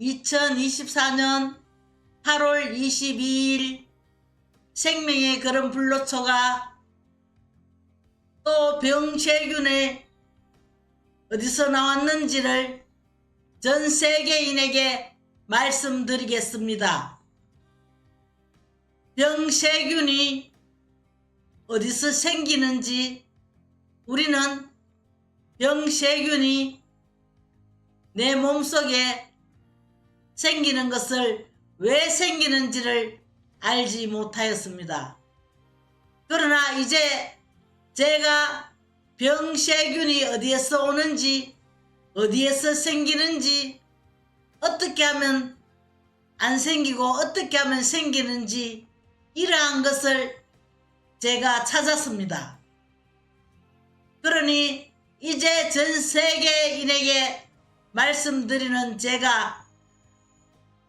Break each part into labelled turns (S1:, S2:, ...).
S1: 2024년 8월 22일 생명의 그런 불로초가 또 병세균이 어디서 나왔는지를 전 세계인에게 말씀드리겠습니다. 병세균이 어디서 생기는지 우리는 병세균이 내 몸속에 생기는 것을 왜 생기는지를 알지 못하였습니다. 그러나 이제 제가 병세균이 어디에서 오는지, 어디에서 생기는지, 어떻게 하면 안 생기고 어떻게 하면 생기는지 이러한 것을 제가 찾았습니다. 그러니 이제 전 세계인에게 말씀드리는 제가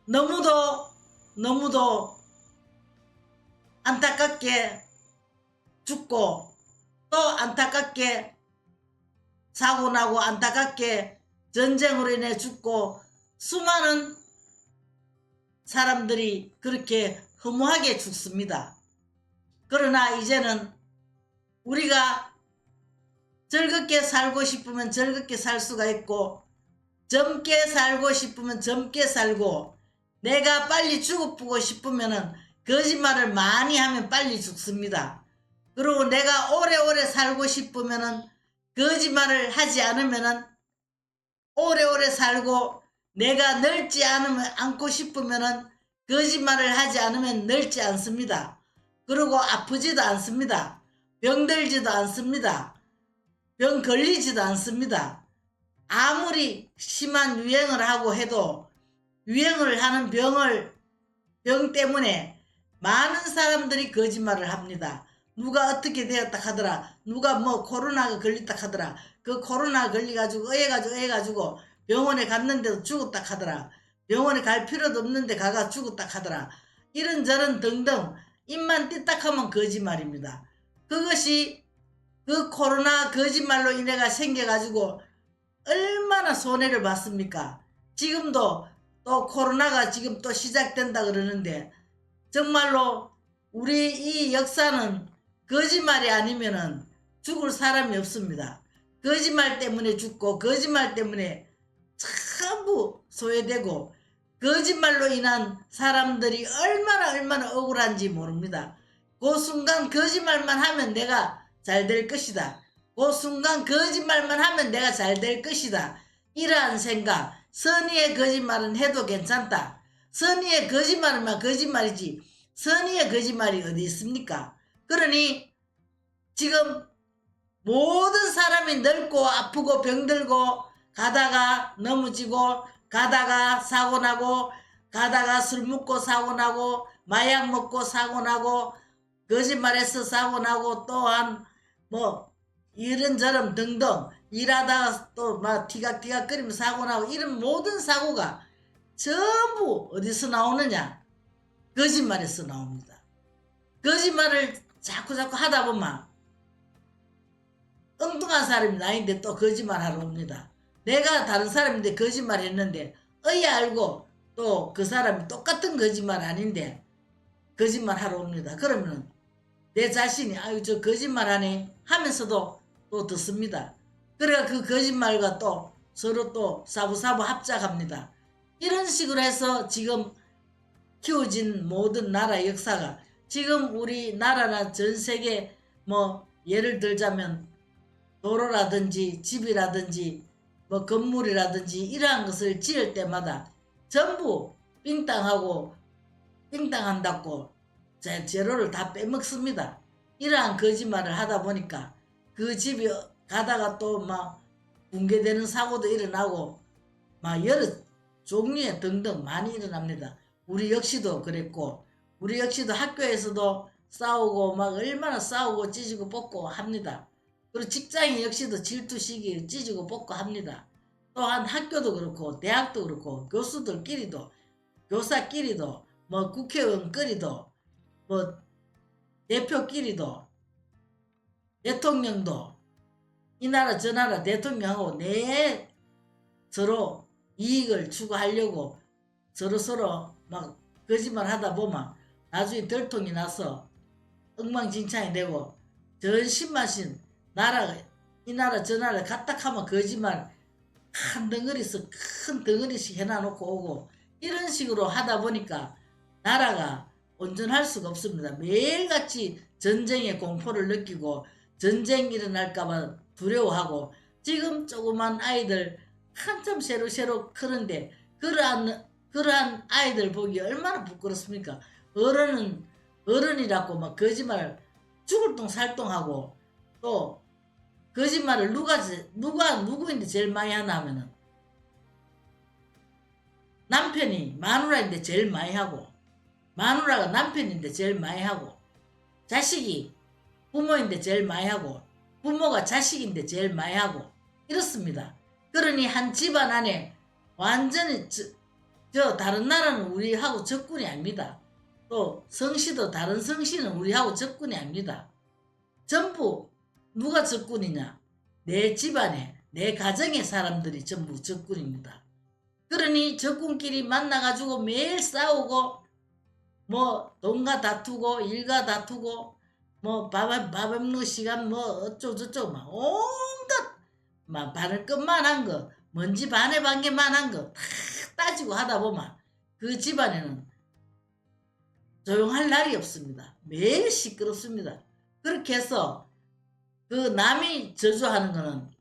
S1: 너무도 너무도 안타깝게 죽고 또 안타깝게 사고 나고 안타깝게 전쟁으로 인해 죽고 수많은 사람들이 그렇게 허무하게 죽습니다. 그러나 이제는 우리가 즐겁게 살고 싶으면 즐겁게 살 수가 있고 젊게 살고 싶으면 젊게 살고 내가 빨리 죽어보고 싶으면은 거짓말을 많이 하면 빨리 죽습니다. 그리고 내가 오래오래 살고 싶으면은 거짓말을 하지 않으면은 오래오래 살고 내가 늙지 않으면 않고 싶으면은 거짓말을 하지 않으면 늙지 않습니다. 그리고 아프지도 않습니다. 병들지도 않습니다. 병 걸리지도 않습니다. 아무리 심한 유행을 하고 해도 유행을 하는 병을 병 때문에 많은 사람들이 거짓말을 합니다. 누가 어떻게 되었다 하더라. 누가 뭐 코로나가 걸렸다 하더라. 그 코로나 걸려가지고 의해가지고 의해가지고 병원에 갔는데도 죽었다 하더라. 병원에 갈 필요도 없는데 가가 죽었다 하더라. 이런저런 등등 입만 띠딱하면 거짓말입니다. 그것이 그 코로나 거짓말로 인해가 생겨가지고 얼마나 손해를 봤습니까? 지금도 또 코로나가 지금 또 시작된다 그러는데 정말로 우리 이 역사는 거짓말이 아니면은 죽을 사람이 없습니다. 거짓말 때문에 죽고 거짓말 때문에 전부 소외되고 거짓말로 인한 사람들이 얼마나 얼마나 억울한지 모릅니다. 그 순간 거짓말만 하면 내가 잘 될 것이다. 그 순간 거짓말만 하면 내가 잘 될 것이다. 이러한 생각, 선의의 거짓말은 해도 괜찮다. 선의의 거짓말은 거짓말이지. 선의의 거짓말이 어디 있습니까? 그러니 지금 모든 사람이 늙고 아프고 병들고 가다가 넘어지고 가다가 사고 나고 가다가 술 먹고 사고 나고 마약 먹고 사고 나고 거짓말해서 사고 나고 또한 뭐 이런저런 등등 일하다가 또막 티각티각거리면 사고 나고 이런 모든 사고가 전부 어디서 나오느냐 거짓말에서 나옵니다. 거짓말을 자꾸 자꾸 하다 보면 엉뚱한 사람이 나인데 또 거짓말 하러 옵니다. 내가 다른 사람인데 거짓말 했는데 어이 알고 또 그 사람이 똑같은 거짓말 아닌데 거짓말 하러 옵니다. 그러면 내 자신이 아유 저 거짓말 하네 하면서도 또 듣습니다. 그래가 그 거짓말과 또 서로 또 사부사부 합작합니다. 이런 식으로 해서 지금 키워진 모든 나라 역사가 지금 우리나라나 전 세계 뭐 예를 들자면 도로라든지 집이라든지 뭐 건물이라든지 이러한 것을 지을 때마다 전부 삥땅하고 삥땅한다고 제 재료를 다 빼먹습니다. 이러한 거짓말을 하다 보니까 그 집이 가다가 또 막 붕괴되는 사고도 일어나고 막 여러 종류의 등등 많이 일어납니다. 우리 역시도 그랬고 우리 역시도 학교에서도 싸우고 막 얼마나 싸우고 찢고 뽑고 합니다. 그리고 직장인 역시도 질투시기 찢고 뽑고 합니다. 또한 학교도 그렇고 대학도 그렇고 교수들끼리도 교사끼리도 뭐 국회의원끼리도 뭐 대표끼리도 대통령도 이 나라 저 나라 대통령하고 내 서로 이익을 추구하려고 서로 서로 막 거짓말 하다 보면 나중에 들통이 나서 엉망진창이 되고 전신마신 나라가 이 나라 저 나라 갔다 하면 거짓말 한 덩어리서 큰 덩어리씩 해놔놓고 오고 이런 식으로 하다 보니까 나라가 온전할 수가 없습니다. 매일같이 전쟁의 공포를 느끼고 전쟁 일어날까봐 두려워하고 지금 조그만 아이들 한참 새로새로 크는데 그러한 그러한 아이들 보기 얼마나 부끄럽습니까? 어른은 어른이라고 막 거짓말 죽을 똥 살똥하고 또 거짓말을 누가 제- 누가 누구인데 제일 많이 하나 하면은 남편이 마누라인데 제일 많이 하고 마누라가 남편인데 제일 많이 하고 자식이 부모인데 제일 많이 하고 부모가 자식인데 제일 많이 하고 이렇습니다. 그러니 한 집안 안에 완전히 저, 저 다른 나라는 우리하고 접근이 아닙니다. 또 성씨도 다른 성씨는 우리하고 접근이 아닙니다. 전부 누가 적군이냐? 내 집안에 내 가정의 사람들이 전부 적군입니다. 그러니 적군끼리 만나가지고 매일 싸우고 뭐 돈과 다투고 일과 다투고 뭐밥 밥 먹는 시간 뭐 어쩌고저쩌고 막 온갖 막 바를 것만한 거 먼지 반에 반개만한 거 다 따지고 하다 보면 그 집안에는 조용할 날이 없습니다. 매일 시끄럽습니다. 그렇게 해서 그 남이 저주하는 거는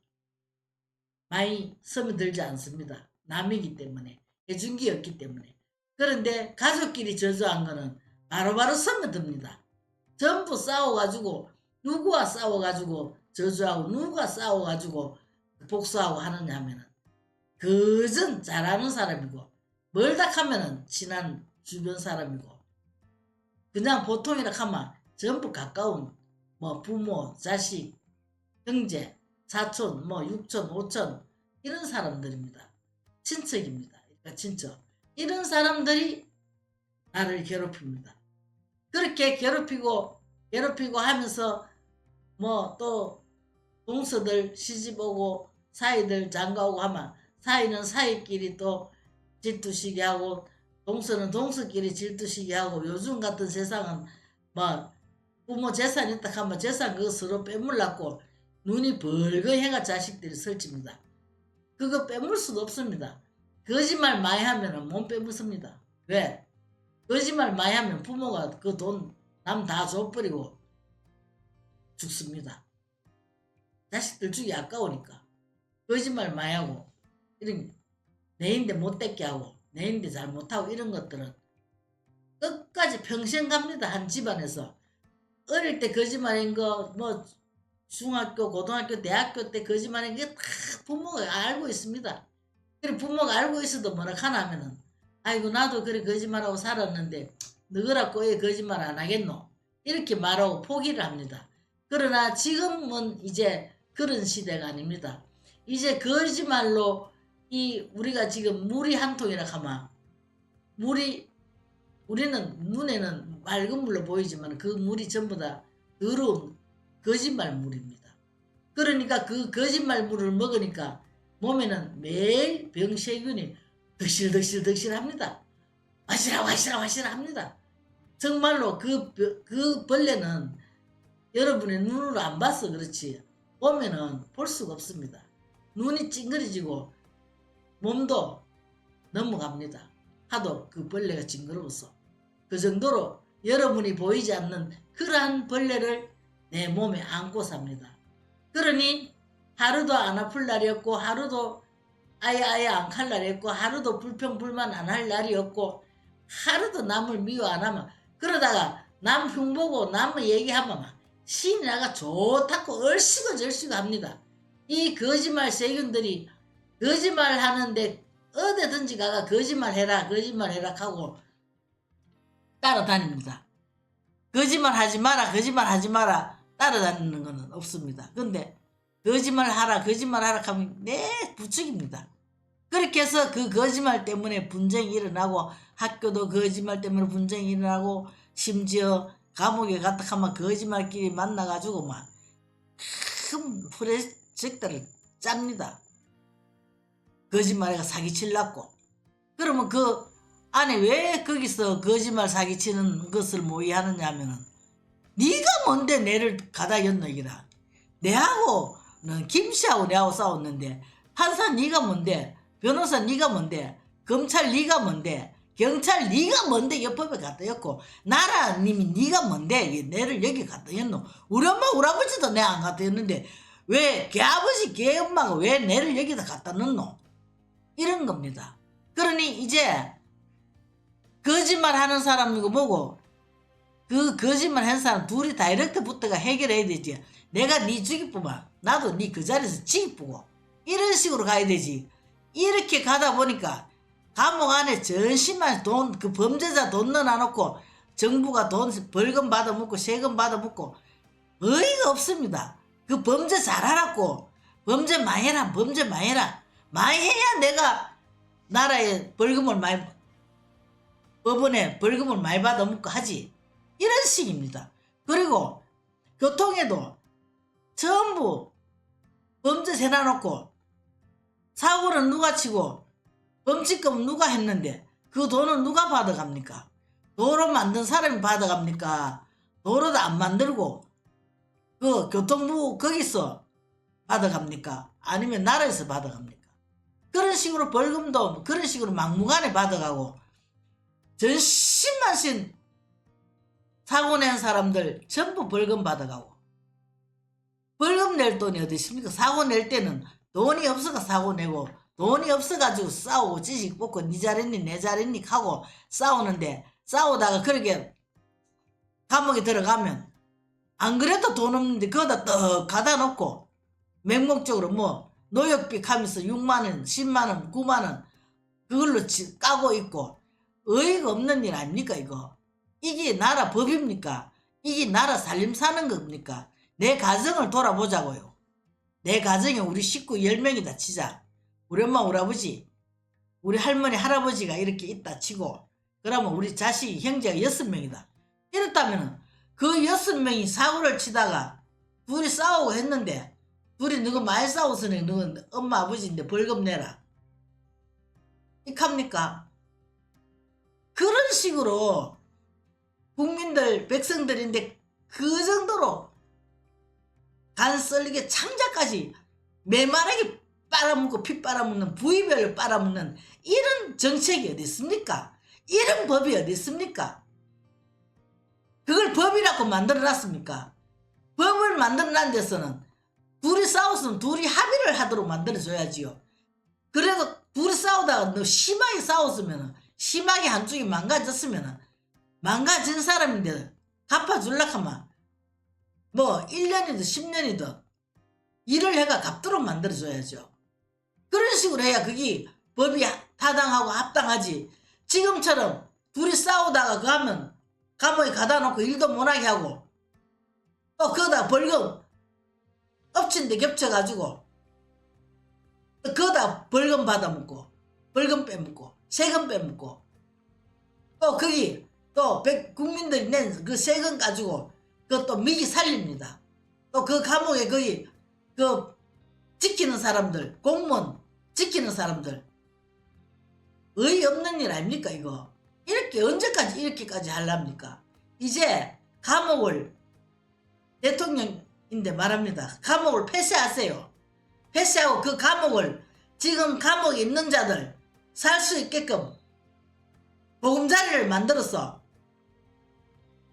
S1: 많이 스며들지 않습니다. 남이기 때문에 해준 게 없기 때문에 그런데 가족끼리 저주한 거는 바로바로 스며듭니다. 전부 싸워가지고 누구와 싸워가지고 저주하고 누가 싸워가지고 복수하고 하느냐 하면은 그전 잘하는 사람이고 멀다 하면은 친한 주변 사람이고 그냥 보통이라 하면 전부 가까운 뭐 부모, 자식, 형제, 사촌, 뭐 육촌, 오촌 이런 사람들입니다. 친척입니다. 그러니까 친척. 이런 사람들이 나를 괴롭힙니다. 그렇게 괴롭히고 괴롭히고 하면서 뭐 또 동서들 시집 오고 사이들 장가오고 하면 사이는 사이끼리 또 질투시게 하고 동서는 동서끼리 질투시게 하고 요즘 같은 세상은 뭐 부모 재산 있다 하면 재산 그거 서로 빼물라고 눈이 벌거해가 자식들이 설칩니다. 그거 빼물 수도 없습니다. 거짓말 많이 하면 못 빼묻습니다. 왜? 거짓말 많이 하면 부모가 그 돈 남 다 줘버리고 죽습니다. 자식들 주기 아까우니까 거짓말 많이 하고 이런 내인데 못되게 하고 내인데 잘 못하고 이런 것들은 끝까지 평생 갑니다. 한 집안에서 어릴 때 거짓말인 거 뭐 중학교, 고등학교, 대학교 때 거짓말인 게 다 부모가 알고 있습니다. 그래 부모가 알고 있어도 뭐라 하나 하면은 아이고 나도 그래 거짓말하고 살았는데 너희라고 왜 거짓말 안 하겠노? 이렇게 말하고 포기를 합니다. 그러나 지금은 이제 그런 시대가 아닙니다. 이제 거짓말로 이 우리가 지금 물이 한 통이라 하면 물이 우리는 눈에는 맑은 물로 보이지만 그 물이 전부 다 더러운 거짓말 물입니다. 그러니까 그 거짓말 물을 먹으니까 몸에는 매일 병세균이 득실득실득실 합니다. 와시라 와시라 와시라 합니다. 정말로 그, 벼- 그 벌레는 여러분의 눈으로 안 봐서 그렇지 보면은 볼 수가 없습니다. 눈이 찡그려지고 몸도 넘어갑니다. 하도 그 벌레가 징그러워서 그 정도로 여러분이 보이지 않는 그러한 벌레를 내 몸에 안고 삽니다. 그러니 하루도 안 아플 날이 없고 하루도 아예 아예 안칼 날이 없고 하루도 불평불만 안 할 날이 없고 하루도 남을 미워 안 하면 그러다가 남 흉보고 남의 얘기하면 막 신이 나가 좋다고 얼씨구 절씨구 합니다. 이 거짓말 세균들이 거짓말 하는데 어디든지 가가 거짓말 해라 거짓말 해라 하고 따라다닙니다. 거짓말 하지 마라 거짓말 하지 마라 따라다니는 것은 없습니다. 근데 거짓말 하라 거짓말 하라 하면 내 부축입니다. 그렇게 해서 그 거짓말 때문에 분쟁이 일어나고 학교도 거짓말 때문에 분쟁이 일어나고 심지어 감옥에 갔다 하면 거짓말끼리 만나가지고 막큰 프로젝트를 짭니다. 거짓말에가 사기칠라고. 그러면 그 아니 왜 거기서 거짓말 사기치는 것을 모의하느냐 하면은 네가 뭔데 내를 가다 연노기라 내하고 는 김씨하고 내하고 싸웠는데 판사 네가 뭔데 변호사 네가 뭔데? 검찰 네가 뭔데? 경찰 네가 뭔데? 옆법에 갖다 였고 나라님이 네가 뭔데? 내를 여기 갖다 였노. 우리 엄마 우리 아버지도 내 안 갖다 였는데 왜 걔아버지 걔엄마가 왜 내를 여기다 갖다 넣노? 이런 겁니다. 그러니 이제 거짓말 하는 사람이고 뭐고 그 거짓말 한 사람 둘이 다이렉트부터가 해결해야 되지. 내가 네 죽이쁘면 나도 네 그 자리에서 지기쁘고 이런 식으로 가야 되지 이렇게 가다 보니까 감옥 안에 전심만 돈 그 범죄자 돈 넣어놔놓고 정부가 돈 벌금 받아먹고 세금 받아먹고 어이가 없습니다. 그 범죄 잘하라고. 범죄 많이 해라 범죄 많이 해라. 많이 해야 내가 나라에 벌금을 많이 법원에 벌금을 많이 받아먹고 하지. 이런 식입니다. 그리고 교통에도 전부 범죄 세놔놓고 사고는 누가 치고 범칙금은 누가 했는데 그 돈은 누가 받아갑니까? 도로 만든 사람이 받아갑니까? 도로도 안 만들고 그 교통부 거기서 받아갑니까? 아니면 나라에서 받아갑니까? 그런 식으로 벌금도 그런 식으로 막무가내 받아가고 전신만신 사고 낸 사람들 전부 벌금 받아가고 벌금 낼 돈이 어디 있습니까? 사고 낼 때는 돈이 없어가 사고 내고 돈이 없어가지고 싸우고 지식 뽑고 니 잘했니 내 잘했니 하고 싸우는데 싸우다가 그렇게 감옥에 들어가면 안 그래도 돈 없는데 거기다 떡 가다 놓고 맹목적으로 뭐 노역비 하면서 6만원 10만원 9만원 그걸로 지- 까고 있고 어이가 없는 일 아닙니까 이거? 이게 나라 법입니까? 이게 나라 살림 사는 겁니까? 내 가정을 돌아보자고요 내 가정에 우리 식구 10명이 다 치자. 우리 엄마 우리 아버지 우리 할머니 할아버지가 이렇게 있다 치고 그러면 우리 자식 형제가 6명이다. 이렇다면 그 6명이 사고를 치다가 둘이 싸우고 했는데 둘이 누구 많이 싸웠으니 누구 엄마 아버지인데 벌금 내라. 이합니까? 그런 식으로 국민들 백성들인데 그 정도로 간 썰리게 창자까지 메마르게 빨아먹고 피 빨아먹는 부위별로 빨아먹는 이런 정책이 어디 있습니까? 이런 법이 어디 있습니까? 그걸 법이라고 만들어놨습니까? 법을 만들어난 데서는 둘이 싸웠으면 둘이 합의를 하도록 만들어줘야지요. 그래도 둘이 싸우다가 너 심하게 싸웠으면 심하게 한쪽이 망가졌으면 망가진 사람인데 갚아줄라 하면 뭐 1년이든 10년이든 일을 해가 갚도록 만들어줘야죠. 그런 식으로 해야 그게 법이 타당하고 합당하지. 지금처럼 둘이 싸우다가 그 하면 감옥에 가다 놓고 일도 못하게 하고 또 거기다 벌금 엎친 데 겹쳐가지고 또 거기다 벌금 받아먹고 벌금 빼먹고 세금 빼먹고 또 거기 또 백- 국민들이 낸 그 세금 가지고 그것도 미기 살립니다. 또 그 감옥에 거기 그 지키는 사람들 공무원 지키는 사람들. 의의 없는 일 아닙니까 이거? 이렇게 언제까지 이렇게까지 하랍니까? 이제 감옥을 대통령인데 말합니다. 감옥을 폐쇄하세요. 폐쇄하고 그 감옥을 지금 감옥에 있는 자들 살 수 있게끔 보금자리를 만들어서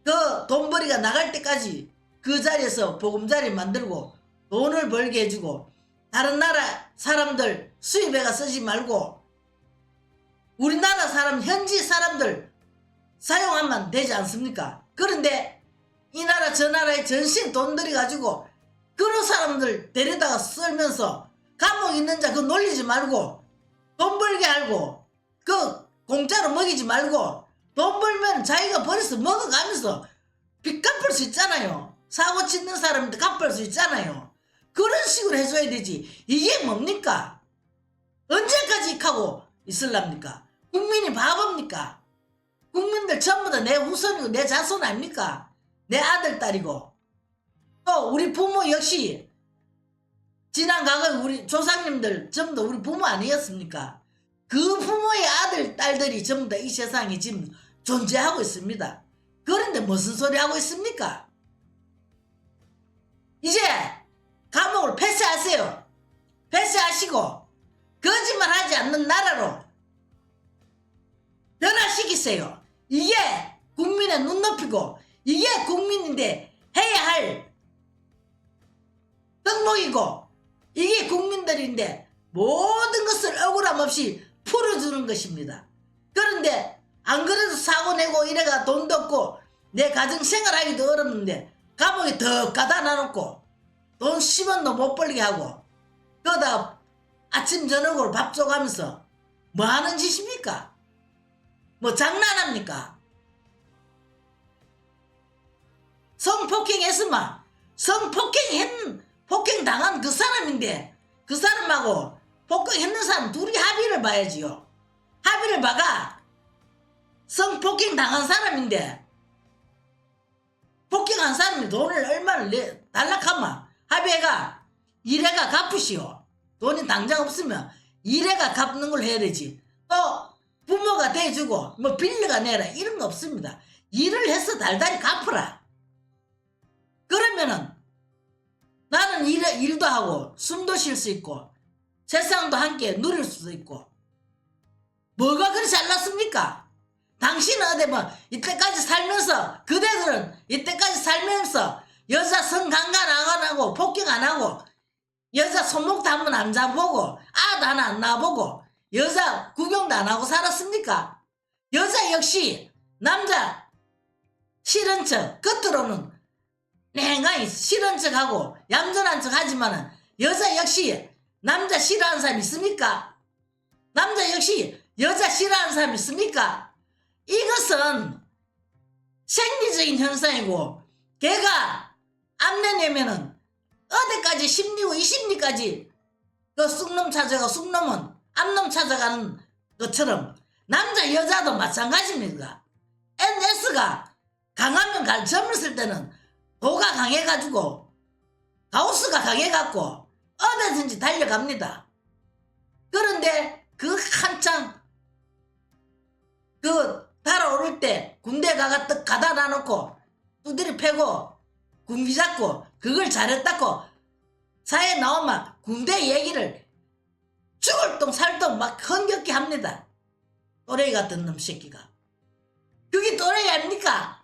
S1: 그 돈벌이가 나갈 때까지 그 자리에서 보금자리 만들고 돈을 벌게 해주고 다른 나라 사람들 수입해가 쓰지 말고 우리나라 사람 현지 사람들 사용하면 되지 않습니까? 그런데 이 나라 저 나라에 전신 돈 들여 가지고 그런 사람들 데려다가 썰면서 감옥 있는 자 그거 놀리지 말고 돈 벌게 하고 그 공짜로 먹이지 말고 돈 벌면 자기가 벌어서 먹어가면서 빚 갚을 수 있잖아요. 사고 치는 사람인데 갚을 수 있잖아요. 그런 식으로 해줘야 되지. 이게 뭡니까? 언제까지 하고 있을랍니까? 국민이 바보입니까? 국민들 전부 다 내 후손이고 내 자손 아닙니까? 내 아들, 딸이고. 또 우리 부모 역시 지난 과거에 우리 조상님들 전부 다 우리 부모 아니었습니까? 그 부모의 아들, 딸들이 전부 다 이 세상에 지금 존재하고 있습니다. 그런데 무슨 소리 하고 있습니까? 이제 감옥을 폐쇄하세요. 폐쇄하시고 거짓말 하지 않는 나라로 변화시키세요. 이게 국민의 눈높이고 이게 국민인데 해야 할 덕목이고 이게 국민들인데 모든 것을 억울함 없이 풀어주는 것입니다. 그런데 안 그래도 사고 내고 이래가 돈도 없고 내 가정 생활하기도 어렵는데 감옥에 더 가다 놔놓고 돈 10원도 못 벌게 하고 그러다 아침 저녁으로 밥 줘가면서 뭐 하는 짓입니까? 뭐 장난합니까? 성폭행했으면 성폭행했 폭행 당한 그 사람인데 그 사람하고 폭행했는 사람 둘이 합의를 봐야지요. 합의를 봐가 성폭행 당한 사람인데 폭행한 사람이 돈을 얼마를 내 달락하면 합의해가 일해가 갚으시오. 돈이 당장 없으면 일해가 갚는 걸 해야 되지. 또 부모가 대주고 뭐 빌려가 내라 이런 거 없습니다. 일을 해서 달달이 갚으라. 그러면은 나는 일, 일도 하고 숨도 쉴 수 있고 세상도 함께 누릴 수도 있고 뭐가 그리 잘났습니까? 당신은 어디 뭐 이때까지 살면서 그대들은 이때까지 살면서 여자 성강간 안 하고 폭행 안 하고 여자 한번안 잡보고 아도 하나 안 낳아보고 여자 구경도 안 하고 살았습니까? 여자 역시 남자 싫은 척 겉으로는 냉간히 싫은 척하고 얌전한 척 하지만은 여자 역시 남자 싫어하는 사람 있습니까? 남자 역시 여자 싫어하는 사람 있습니까? 이것은 생리적인 현상이고 걔가 암내내면은 어디까지 심리고 이 심리까지 그 쑥놈 찾아가 쑥놈은 암놈 찾아가는 것처럼 남자 여자도 마찬가지입니다. NS가 강하면 갈 젊었을 때는 도가 강해가지고 가우스가 강해갖고 어디든지 달려갑니다. 그런데 그 한창 그 달아오를 때 군대 가가 떡 가다 놔놓고 두드리 패고 군기 잡고 그걸 잘했다고 사회 나오면 군대 얘기를 죽을 똥 살똥 막 흥겹게 합니다. 또래기 같은 놈 새끼가. 그게 또래기 아닙니까?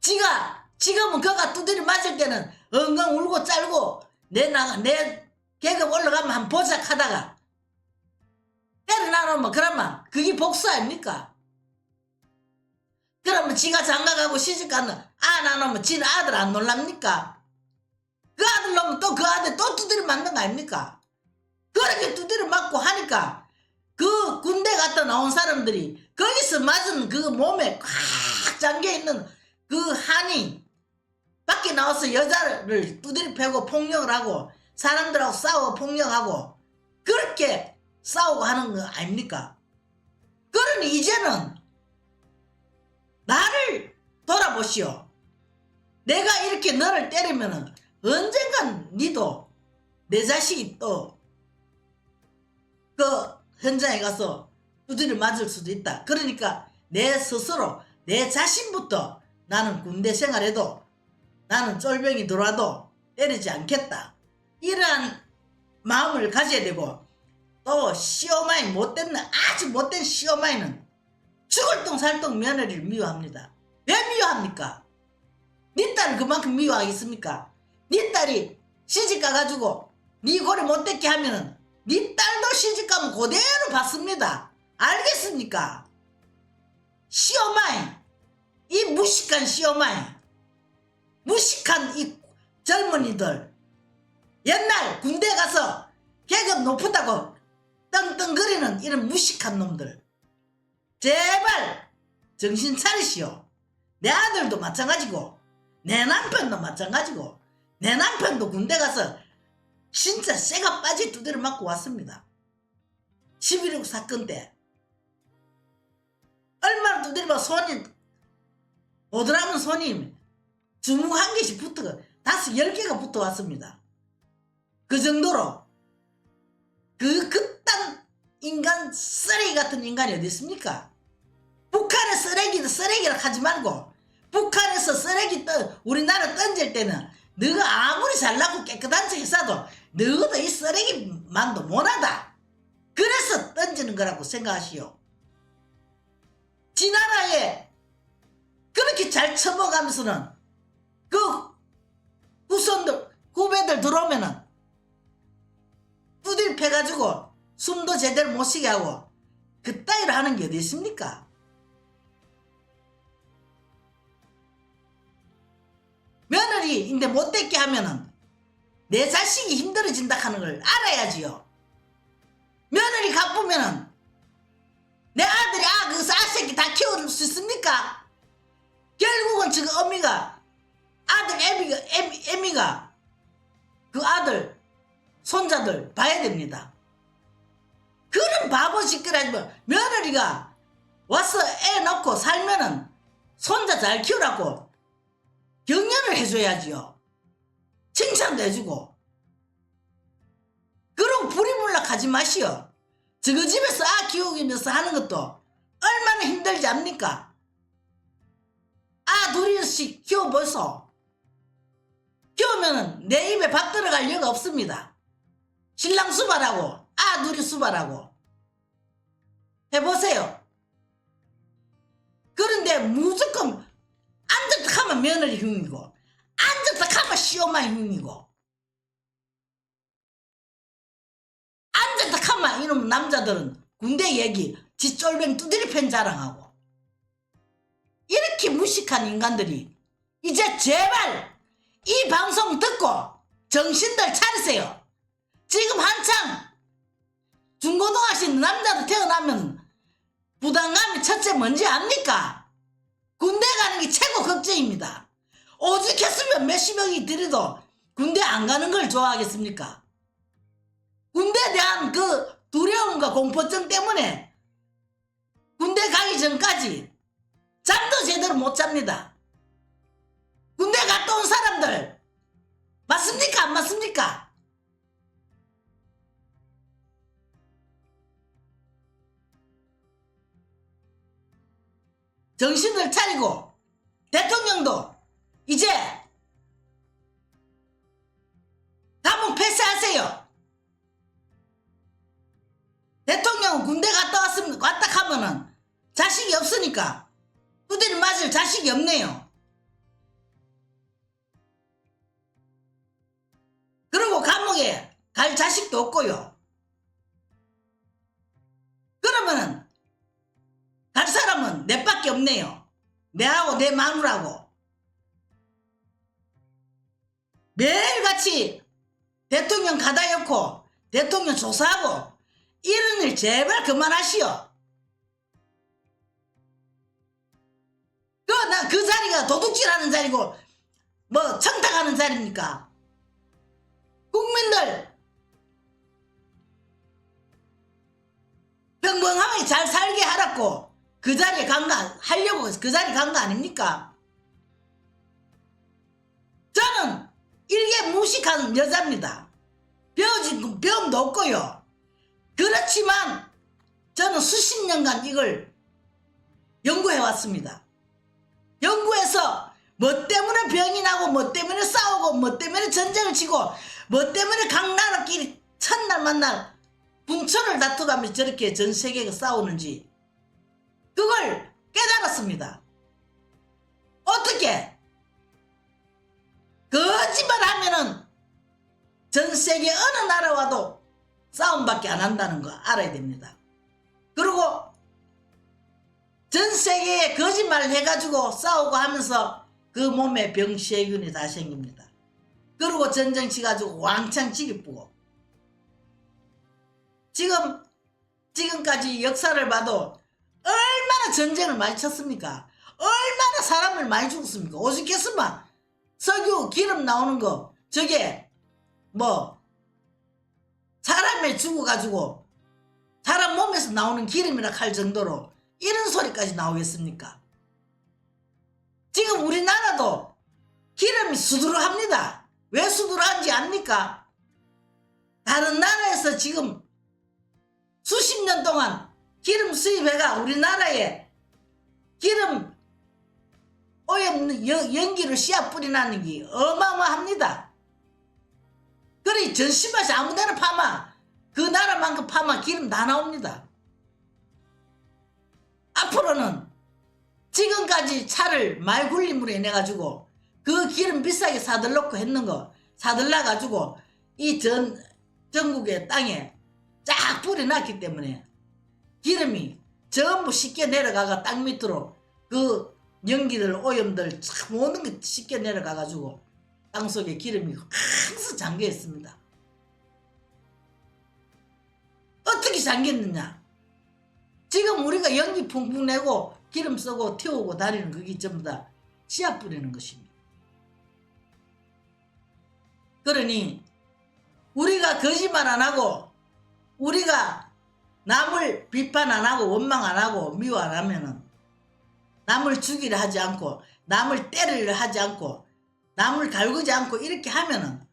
S1: 지가 지금은 그가 두드리 맞을 때는 엉엉 울고 짤고 내 나가 내 계급 올라가면 한 보작 하다가 때려 나놓으면 그러면 그게 복수 아닙니까? 그러면 지가 장가가고 시집가는 아 나놓으면 지는 아들 안 놀랍니까? 그 아들 놓으면 또그 아들 또 두드려 맞는 거 아닙니까? 그렇게 두드려 맞고 하니까 그 군대 갔다 나온 사람들이 거기서 맞은 그 몸에 꽉 잠겨 있는 그 한이 밖에 나와서 여자를 두드려 패고 폭력을 하고 사람들하고 싸우고 폭력하고 그렇게 싸우고 하는 거 아닙니까? 그러니 이제는 나를 돌아보시오. 내가 이렇게 너를 때리면은 언젠간 니도 내 자식이 또 그 현장에 가서 두드려 맞을 수도 있다. 그러니까 내 스스로 내 자신부터 나는 군대 생활해도 나는 쫄병이 들어와도 때리지 않겠다. 이러한 마음을 가져야 되고 또 시어마이 못된 아주 못된 시어마이는 죽을 똥 살 똥 며느리를 미워합니다. 왜 미워합니까? 네 딸을 그만큼 미워하겠습니까? 네 딸이 시집 가가지고 네 고리 못됐게 하면은 네 딸도 시집 가면 그대로 받습니다. 알겠습니까? 시어마이 이 무식한 시어마이 무식한 이 젊은이들 옛날 군대 가서 계급 높다고 떵떵거리는 이런 무식한 놈들 제발 정신 차리시오 내 아들도 마찬가지고 내 남편도 마찬가지고 내 남편도 군대 가서 진짜 쇠가 빠지 두드려 맞고 왔습니다 11.19 사건 때 얼마나 두드리면 손이 오드라면 손이 주먹 한 개씩 붙어 다섯 열 개가 붙어 왔습니다. 그 정도로 그 그딴 인간 쓰레기 같은 인간이 어디 있습니까? 북한의 쓰레기도 쓰레기라 하지 말고 북한에서 쓰레기 떠 우리나라 던질 때는 너가 아무리 잘나고 깨끗한 척 했어도 너도 이 쓰레기만도 못하다. 그래서 던지는 거라고 생각하시오. 지 나라에 그렇게 잘 처먹으면서는 그 후손들 후배들 들어오면은 두들 패가지고 숨도 제대로 못 쉬게 하고 그따위로 하는 게 어디 있습니까? 며느리인데 못 됐게 하면은 내 자식이 힘들어진다 하는 걸 알아야지요. 며느리 가쁘면은 내 아들이 아, 그 쌀새끼 다 키울 수 있습니까? 결국은 지금 어미가 아들 애미가 애미, 애미가 그 아들 손자들 봐야 됩니다. 그런 바보 짓거리 뭐 며느리가 와서 애 낳고 살면은 손자 잘 키우라고 격려를 해줘야지요. 칭찬도 해주고. 그러고 부리물락 하지 마시오. 저거 집에서 아 키우면서 하는 것도 얼마나 힘들지 압니까? 아 둘이씩 키워보소. 키우면은 내 입에 밥 들어갈 여가 없습니다. 신랑 수발하고 아 둘이 수발하고 해보세요. 그런데 무조건 앉았다 하면 며느리 흉이고 앉았다 하면 시어마 흉이고 앉았다 하면 이놈 남자들은 군대 얘기 지 쫄병 두드리 팬 자랑하고 이렇게 무식한 인간들이 이제 제발 이 방송 듣고 정신들 차리세요. 지금 한창 중고등학생 남자도 태어나면 부담감이 첫째 뭔지 압니까? 군대 가는 게 최고 걱정입니다. 오죽했으면 몇십 명이 들여도 군대 안 가는 걸 좋아하겠습니까? 군대에 대한 그 두려움과 공포증 때문에 군대 가기 전까지 잠도 제대로 못 잡니다. 군대 갔다 온 사람들 맞습니까? 안 맞습니까? 정신을 차리고 대통령도 이제 감옥 패스하세요. 대통령 군대 갔다 왔으면 왔다 하면은 자식이 없으니까 두드리 맞을 자식이 없네요. 그리고 감옥에 갈 자식도 없고요. 그러면은 갈 내밖에 없네요. 내하고 내 마누라고. 매일같이 대통령 가다 엮고 대통령 조사하고 이런 일 제발 그만하시오. 그, 나그 자리가 도둑질하는 자리고 뭐 청탁하는 자리입니까? 국민들 평범하게 잘 살게 하라고 그 자리에 간 거 하려고 그 자리 간거 아닙니까? 저는 일개 무식한 여자입니다. 배워진 배움도 없고요. 그렇지만 저는 수십 년간 이걸 연구해 왔습니다. 연구해서 뭐 때문에 병이 나고 뭐 때문에 싸우고 뭐 때문에 전쟁을 치고 뭐 때문에 각 나라끼리 첫날 만날 궁천을 다투가면서 저렇게 전 세계가 싸우는지 그걸 깨달았습니다. 어떻게? 거짓말 하면은 전 세계 어느 나라 와도 싸움밖에 안 한다는 거 알아야 됩니다. 그리고 전 세계에 거짓말을 해가지고 싸우고 하면서 그 몸에 병세균이 다 생깁니다. 그리고 전쟁 치가지고 왕창 지기쁘고 지금 지금까지 역사를 봐도 얼마나 전쟁을 많이 쳤습니까? 얼마나 사람을 많이 죽었습니까? 오죽했으면 석유 기름 나오는 거 저게 뭐 사람이 죽어가지고 사람 몸에서 나오는 기름이라 할 정도로 이런 소리까지 나오겠습니까? 지금 우리나라도 기름이 수두룩합니다. 왜 수두룩한지 압니까? 다른 나라에서 지금 수십 년 동안 기름 수입해가 우리나라에 기름 오염 연- 연기를 씨앗 뿌리나는 게 어마어마합니다. 그래 전시마시 아무데나 파마 그 나라만큼 파마 기름 다 나옵니다. 앞으로는 지금까지 차를 말 굴림으로 인해 가지고 그 기름 비싸게 사들놓고 했는 거 사들라 가지고 이 전 전국의 땅에 쫙 뿌려놨기 때문에 기름이 전부 쉽게 내려가가 땅 밑으로 그 연기들 오염들 참 모든 게 쉽게 내려가 가지고 땅 속에 기름이 항상 잠겨 있습니다. 어떻게 잠겼느냐? 지금 우리가 연기 풍풍 내고 기름 쓰고 태우고 다니는 그게 전부 다 씨앗 뿌리는 것입니다. 그러니 우리가 거짓말 안 하고 우리가 남을 비판 안 하고 원망 안 하고 미워 안 하면은 남을 죽이려 하지 않고 남을 때리려 하지 않고 남을 갈구지 않고 이렇게 하면은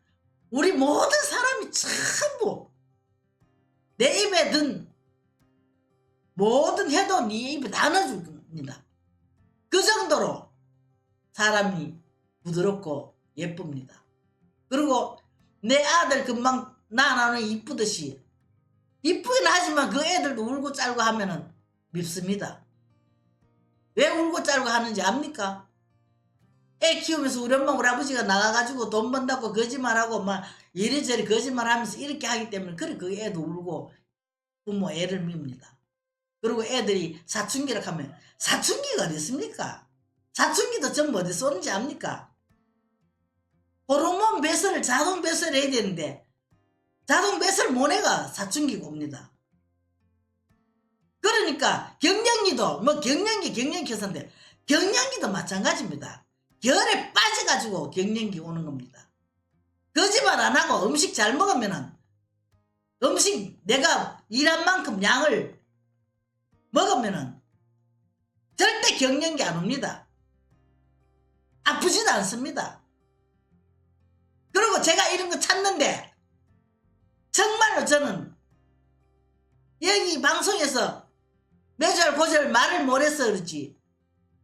S1: 우리 모든 사람이 전부 내 입에 든 모든 해도 네 입에 다 넣어줍니다. 그 정도로 사람이 부드럽고 예쁩니다. 그리고 내 아들 금방 나나는 이쁘듯이 이쁘긴 하지만 그 애들도 울고 짤고 하면은 밉습니다. 왜 울고 짤고 하는지 압니까? 애 키우면서 우리 엄마 우리 아버지가 나가가지고 돈 번다고 거짓말하고 막 이리저리 거짓말하면서 이렇게 하기 때문에 그래 그 애도 울고 부모 애를 밉니다. 그리고 애들이 사춘기를 하면 사춘기가 어디 있습니까? 사춘기도 전부 어디서 오는지 압니까? 호르몬 배설을 자동 배설해야 되는데 자동 배설 모내가 사춘기가 옵니다. 그러니까 경량기도 뭐 경량기 경량기 회사인데 경량기도 마찬가지입니다. 결에 빠져가지고 경량기 오는 겁니다. 거짓말 안 하고 음식 잘 먹으면은 음식 내가 일한 만큼 양을 먹으면은 절대 경련기 안 옵니다. 아프지도 않습니다. 그리고 제가 이런 거 찾는데 정말로 저는 여기 방송에서 매절 고절 말을 못해서 그렇지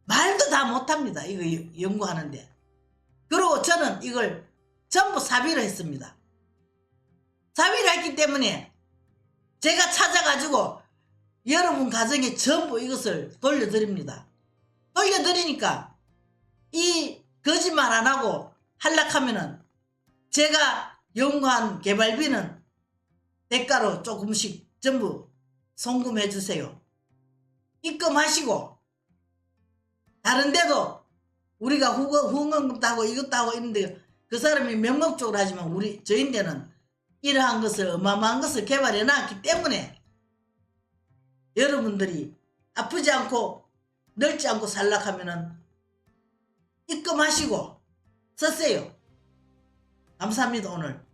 S1: 말도 다 못합니다. 이거 연- 연구하는데. 그리고 저는 이걸 전부 사비로 했습니다. 사비를 했기 때문에 제가 찾아가지고 여러분 가정에 전부 이것을 돌려드립니다. 돌려드리니까 이 거짓말 안 하고 한락하면은 제가 연구한 개발비는 대가로 조금씩 전부 송금해 주세요. 입금하시고 다른 데도 우리가 후원, 후원금도 하고 이것도 하고 있는데 그 사람이 명목적으로 하지만 우리 저희인데는 이러한 것을 어마어마한 것을 개발해 놨기 때문에 여러분들이 아프지 않고 늙지 않고 살락하면은 입금하시고 썼어요. 감사합니다 오늘.